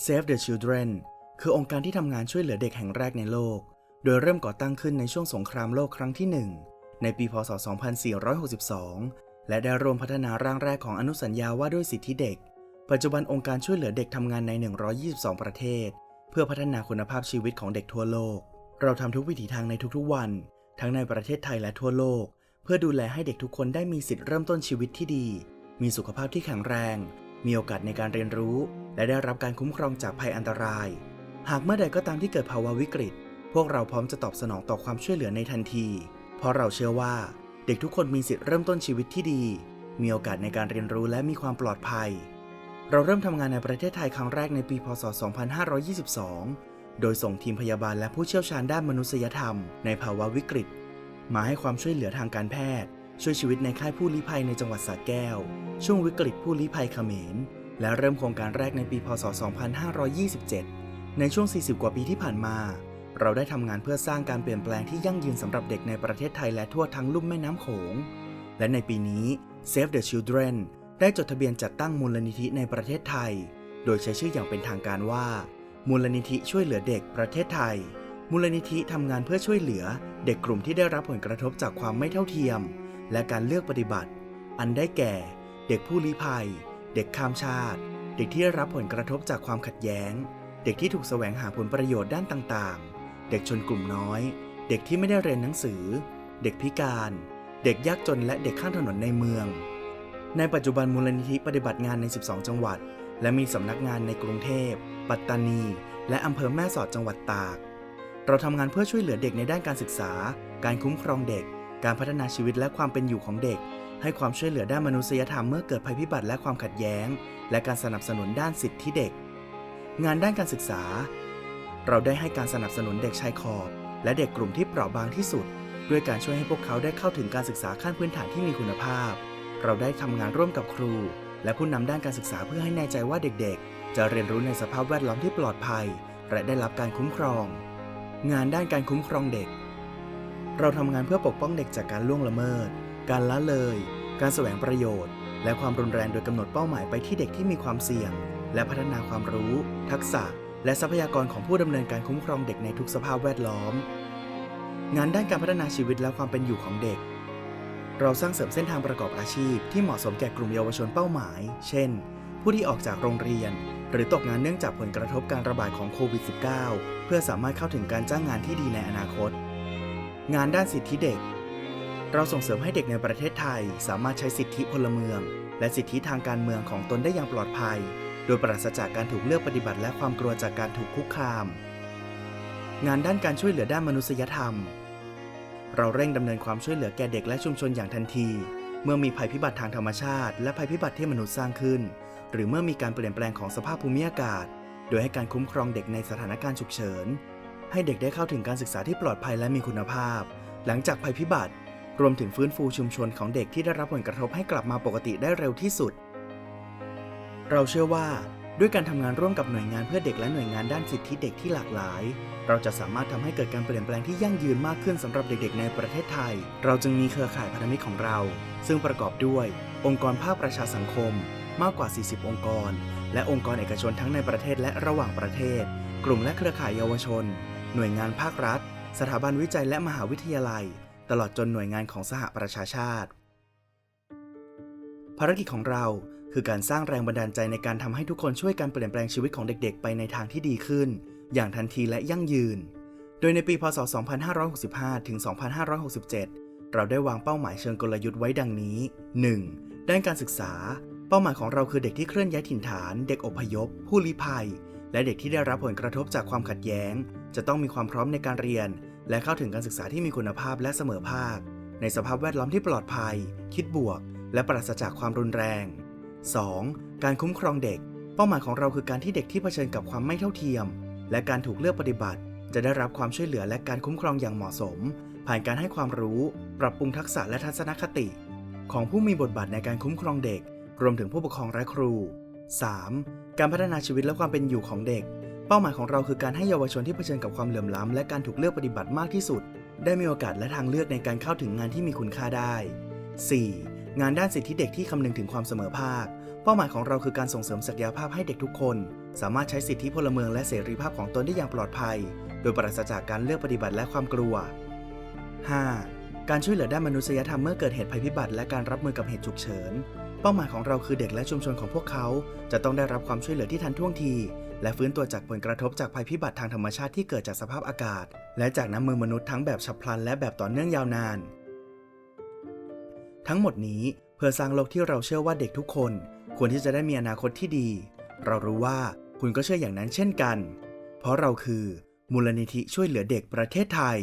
Save the Children คือองค์การที่ทำงานช่วยเหลือเด็กแห่งแรกในโลก โดยเริ่มก่อตั้งขึ้นในช่วงสงครามโลกครั้งที่ 1 ในปีพศ 2462 และได้ร่วมพัฒนาร่างแรกของอนุสัญญาว่าด้วยสิทธิเด็ก ปัจจุบันองค์การช่วยเหลือเด็กทำงานใน 122 ประเทศ เพื่อพัฒนาคุณภาพชีวิตของเด็กทั่วโลก เราทำทุกวิถีทางในทุกๆวัน ทั้งในประเทศไทยและทั่วโลก เพื่อดูแลให้เด็กทุกคนได้มีสิทธิ์เริ่มต้นชีวิตที่ดี มีสุขภาพที่แข็งแรง มีโอกาสในการเรียนรู้ และได้รับการคุ้มครองจากภัยอันตราย หากเมื่อใดก็ตามที่เกิดภาวะวิกฤต พวกเราพร้อมจะตอบสนองต่อความช่วยเหลือในทันที เพราะเราเชื่อว่าเด็กทุกคนมีสิทธิ์เริ่มต้นชีวิตที่ดี มีโอกาสในการเรียนรู้และมีความปลอดภัย เราเริ่มทำงานในประเทศไทยครั้งแรกในปี พศ 2522 โดยส่งทีมพยาบาลและผู้เชี่ยวชาญด้านมนุษยธรรมในภาวะวิกฤต มาให้ความช่วยเหลือทางการแพทย์ ช่วยชีวิตในค่ายผู้ลี้ภัยในจังหวัดสระแก้ว ช่วงวิกฤตผู้ลี้ภัยเขมร และเริ่มโครงการแรกในปีพศ 2527 ในช่วง 40 กว่าปีที่ผ่านมา เราได้ทำงานเพื่อสร้างการเปลี่ยนแปลงที่ยั่งยืนสำหรับเด็กในประเทศไทยและทั่วทั้งลุ่มแม่น้ำโขง และในปีนี้ Save the Children ได้จดทะเบียนจัดตั้งมูลนิธิในประเทศไทย โดยใช้ชื่ออย่างเป็นทางการว่า มูลนิธิช่วยเหลือเด็กประเทศไทย มูลนิธิทำงานเพื่อช่วยเหลือ เด็กกลุ่มที่ได้รับผลกระทบจากความไม่เท่าเทียม และการเลือกปฏิบัติ อันได้แก่ เด็กผู้ลี้ภัย เด็กข้ามชาติ เด็กที่ได้รับผลกระทบจากความขัดแย้ง เด็กที่ถูกแสวงหาผลประโยชน์ด้านต่างๆ เด็กชนกลุ่มน้อย เด็กที่ไม่ได้เรียนหนังสือ เด็กพิการ เด็กยากจนและเด็กข้างถนนในเมือง ในปัจจุบันมูลนิธิปฏิบัติงานใน 12 จังหวัด และมีสำนักงานในกรุงเทพ ปัตตานี และอำเภอแม่สอดจังหวัดตาก เราทำงานเพื่อช่วยเหลือเด็กในด้านการศึกษา การคุ้มครองเด็ก การพัฒนาชีวิตและความเป็นอยู่ของเด็ก ให้ความช่วยเหลือด้านมนุษยธรรมเมื่อเกิดภัยพิบัติและความขัดแย้ง และการสนับสนุนด้านสิทธิเด็ก งานด้านการศึกษา เราได้ให้การสนับสนุนเด็กชายขอบ และเด็กกลุ่มที่เปราะบางที่สุด ด้วยการช่วยให้พวกเขาได้เข้าถึงการศึกษาขั้นพื้นฐานที่มีคุณภาพ เราได้ทำงานร่วมกับครู และผู้นำด้านการศึกษาเพื่อให้แน่ใจว่าเด็กๆ จะเรียนรู้ในสภาพแวดล้อมที่ปลอดภัย และได้รับการคุ้มครอง งานด้านการคุ้มครองเด็ก เราทำงานเพื่อปกป้องเด็กจากการล่วงละเมิด การละเลย การแสวงประโยชน์ และความรุนแรงโดยกำหนดเป้าหมายไปที่เด็กที่มีความเสี่ยง และพัฒนาความรู้ ทักษะ และทรัพยากรของผู้ดำเนินการคุ้มครองเด็กในทุกสภาพแวดล้อม งานด้านการพัฒนาชีวิตและความเป็นอยู่ของเด็ก เราสร้างเสริมเส้นทางประกอบอาชีพ ที่เหมาะสมแก่กลุ่มเยาวชนเป้าหมาย เช่น ผู้ที่ออกจากโรงเรียน หรือตกงานเนื่องจากผลกระทบการระบาดของโควิด -19 เพื่อสามารถเข้าถึงการจ้างงานที่ดีในอนาคต งานด้านสิทธิเด็ก เราส่งเสริมให้เด็กในประเทศไทย สามารถใช้สิทธิพลเมือง และสิทธิทางการเมืองของตนได้อย่างปลอดภัย โดยปราศจากการถูกเลือกปฏิบัติและความกลัวจากการถูกคุกคาม งานด้านการช่วยเหลือด้านมนุษยธรรม เราเร่งดำเนินความช่วยเหลือแก่เด็กและชุมชนอย่างทันที เมื่อมีภัยพิบัติทางธรรมชาติ และภัยพิบัติที่มนุษย์สร้างขึ้น หรือเมื่อมีการเปลี่ยนแปลงของสภาพภูมิอากาศ โดยให้การคุ้มครองเด็กในสถานการณ์ฉุกเฉิน ให้เด็กได้เข้าถึงการศึกษาที่ปลอดภัยและมีคุณภาพ หลังจากภัยพิบัติ รวมถึงฟื้นฟูชุมชนของเด็กที่ได้รับผลกระทบให้กลับมาปกติได้เร็วที่สุด เราเชื่อว่าด้วยการทำงานร่วมกับหน่วยงานเพื่อเด็กและหน่วยงานด้านสิทธิเด็กที่หลากหลาย เราจะสามารถทำให้เกิดการเปลี่ยนแปลงที่ยั่งยืนมากขึ้นสำหรับเด็กๆ ในประเทศไทย เราจึงมีเครือข่ายพันธมิตรของเรา ซึ่งประกอบด้วย องค์กรภาคประชาสังคม มากกว่า 40 องค์กร และองค์กรเอกชนทั้งในประเทศและระหว่างประเทศ กลุ่มและเครือข่ายเยาวชน หน่วยงานภาครัฐ สถาบันวิจัยและมหาวิทยาลัย ตลอดจนหน่วยงานของสหประชาชาติ ภารกิจของเราคือการสร้างแรงบันดาลใจในการทำให้ทุกคนช่วยกันเปลี่ยนแปลงชีวิตของเด็กๆ ไปในทางที่ดีขึ้น อย่างทันทีและยั่งยืน โดยในปี พศ 2565 ถึง 2567 เราได้วางเป้าหมายเชิงกลยุทธ์ไว้ดังนี้ 1. ด้านการศึกษา เป้าหมายของเราคือเด็กที่เคลื่อนย้ายถิ่นฐาน เด็กอพยพ ผู้ลี้ภัย และเด็กที่ได้รับผลกระทบจากความขัดแย้ง จะต้องมีความพร้อมในการเรียน และเข้าถึงการศึกษาที่มีคุณภาพและเสมอภาค ในสภาพแวดล้อมที่ปลอดภัย คิดบวก และปราศจากความรุนแรง 2. การคุ้มครองเด็ก เป้าหมายของเราคือการที่เด็กที่เผชิญกับความไม่เท่าเทียม และการถูกเลือกปฏิบัติ จะได้รับความช่วยเหลือและการคุ้มครองอย่างเหมาะสม ผ่านการให้ความรู้ ปรับปรุงทักษะและทัศนคติ ของผู้มีบทบาทในการคุ้มครองเด็ก รวมถึงผู้ปกครองและครู 3. การพัฒนาชีวิตและความเป็นอยู่ของเด็ก เป้าหมายของเราคือการให้เยาวชนที่เผชิญกับความเหลื่อมล้ำและการถูกเลือกปฏิบัติมากที่สุด ได้มีโอกาสและทางเลือกในการเข้าถึงงานที่มีคุณค่าได้ 4. งานด้านสิทธิเด็กที่คำนึงถึงความเสมอภาค เป้าหมายของเราคือการส่งเสริมศักยภาพให้เด็กทุกคน สามารถใช้สิทธิพลเมืองและเสรีภาพของตนได้อย่างปลอดภัย โดยปราศจากการเลือกปฏิบัติและความกลัว 5. การช่วยเหลือด้านมนุษยธรรมเมื่อเกิดเหตุภัยพิบัติและการรับมือกับเหตุฉุกเฉิน เป้าหมายของเราคือเด็กและชุมชนของพวกเขา จะต้องได้รับความช่วยเหลือที่ทันท่วงที และฟื้นตัวจากผลกระทบจากภัยพิบัติทางธรรมชาติที่เกิดจากสภาพอากาศ และจากน้ำมือมนุษย์ทั้งแบบฉับพลันและแบบต่อเนื่องยาวนาน ทั้งหมดนี้เพื่อสร้างโลกที่เราเชื่อว่าเด็กทุกคน ควรที่จะได้มีอนาคตที่ดี เรารู้ว่าคุณก็เชื่ออย่างนั้นเช่นกัน เพราะเราคือ มูลนิธิช่วยเหลือเด็กประเทศไทย